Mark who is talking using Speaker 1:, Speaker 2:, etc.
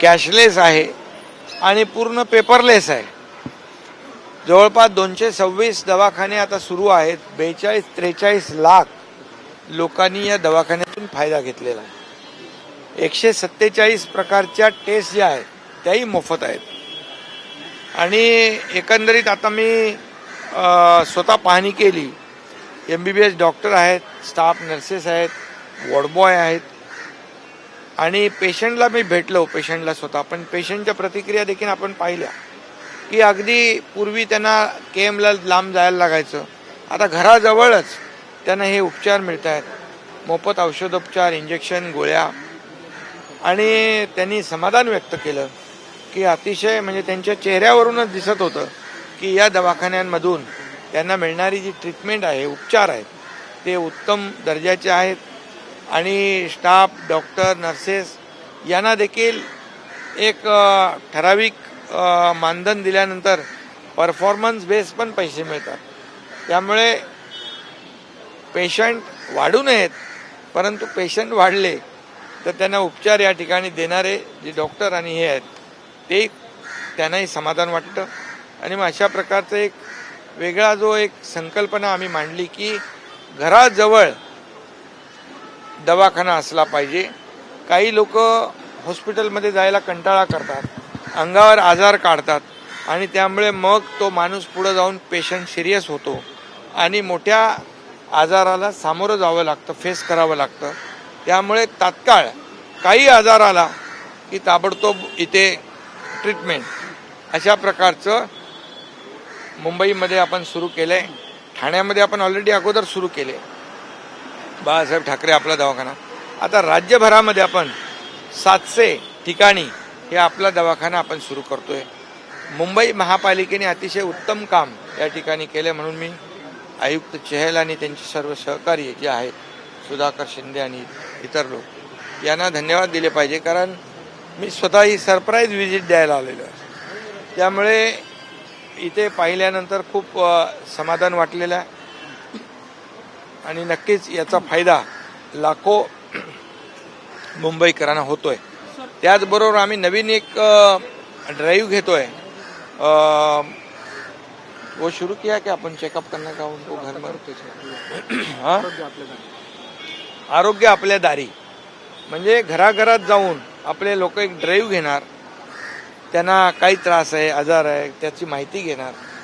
Speaker 1: Cashless आहे आणि पूर्ण पेपरलेस आहे. जवळपास दोनशे सव्वीस दवाखाने आता सुरू आहेत. बेचाळीस त्रेचाळीस लाख लोकांनी या दवाखान्यातून फायदा घेतलेला आहे. एकशे सत्तेचाळीस प्रकारच्या टेस्ट ज्या आहेत त्याही मोफत आहेत. आणि एकंदरीत आता मी स्वतः पाहणी केली. M B B S doctor आहेत स्टाफ नर्सेस आहेत वॉर्डबॉय आहेत. आणि पेशंटला मी भेटलो पेशंटला स्वतः. पण पेशंटच्या प्रतिक्रिया देखील आपण पाहिल्या. की अगदी पूर्वी त्यांना के एमला लांब जायला लागायचं. आता घराजवळच त्यांना हे उपचार मिळत आहेत मोफत औषधोपचार इंजेक्शन गोळ्या. आणि त्यांनी समाधान व्यक्त केलं की अतिशय म्हणजे त्यांच्या चेहऱ्यावरूनच दिसत होतं की या दवाखान्यांमधून त्यांना मिळणारी जी ट्रीटमेंट आहे उपचार आहेत ते उत्तम दर्जाचे आहेत. आणि स्टाफ डॉक्टर नर्सेस यांना देखील एक ठराविक मानधन दिल्यानंतर परफॉर्मन्स बेस पण पैसे मिळतात. त्यामुळे पेशंट वाढू नयेत परंतु पेशंट वाढले तर त्यांना उपचार या ठिकाणी देणारे जे डॉक्टर आणि हे आहेत ते त्यांनाही समाधान वाटतं. आणि मग अशा प्रकारचं एक वेगळा जो एक संकल्पना आम्ही मांडली की घराजवळ दवाखाना असला पाहिजे. काही लोक हॉस्पिटलमध्ये जायला कंटाळा करतात अंगावर आजार काढतात आणि त्यामुळे मग तो माणूस पुढं जाऊन पेशंट सिरियस होतो आणि मोठ्या आजाराला सामोरं जावं लागतं फेस करावं लागतं. त्यामुळे तात्काळ काही आजार आला की ताबडतोब इथे ट्रीटमेंट अशा प्रकारचं मुंबईमध्ये आपण सुरू केलं आहे ठाण्यामध्ये आपण ऑलरेडी अगोदर सुरू केले बाळासाहेब ठाकरे आपला दवाखाना. आता राज्यभरामध्ये आपण सातशे ठिकाणी हे आपला दवाखाना आपण सुरू करतो आहे मुंबई महापालिकेने अतिशय उत्तम काम या ठिकाणी केलं म्हणून मी आयुक्त चहल आणि त्यांचे सर्व सहकारी जे आहेत सुधाकर शिंदे आणि इतर लोक यांना धन्यवाद दिले पाहिजे. कारण मी स्वतः ही सरप्राईज व्हिजिट द्यायला आलेलो आहे. त्यामुळे इथे पाहिल्यानंतर खूप समाधान वाटलेलं आहे. आणि नक्कीच याचा फायदा लाखो मुंबईकरांना होतोय. त्याचबरोबर आम्ही नवीन एक ड्राईव्ह घेतोय. आहे वो शुरू किया कि आपण चेकअप करने का उनको घर में? आरोग्य आपल्या दारी. म्हणजे घराघरात जाऊन आपले लोक एक ड्राईव्ह घेणार. त्यांना काही त्रास आहे आजार आहे त्याची माहिती घेणार.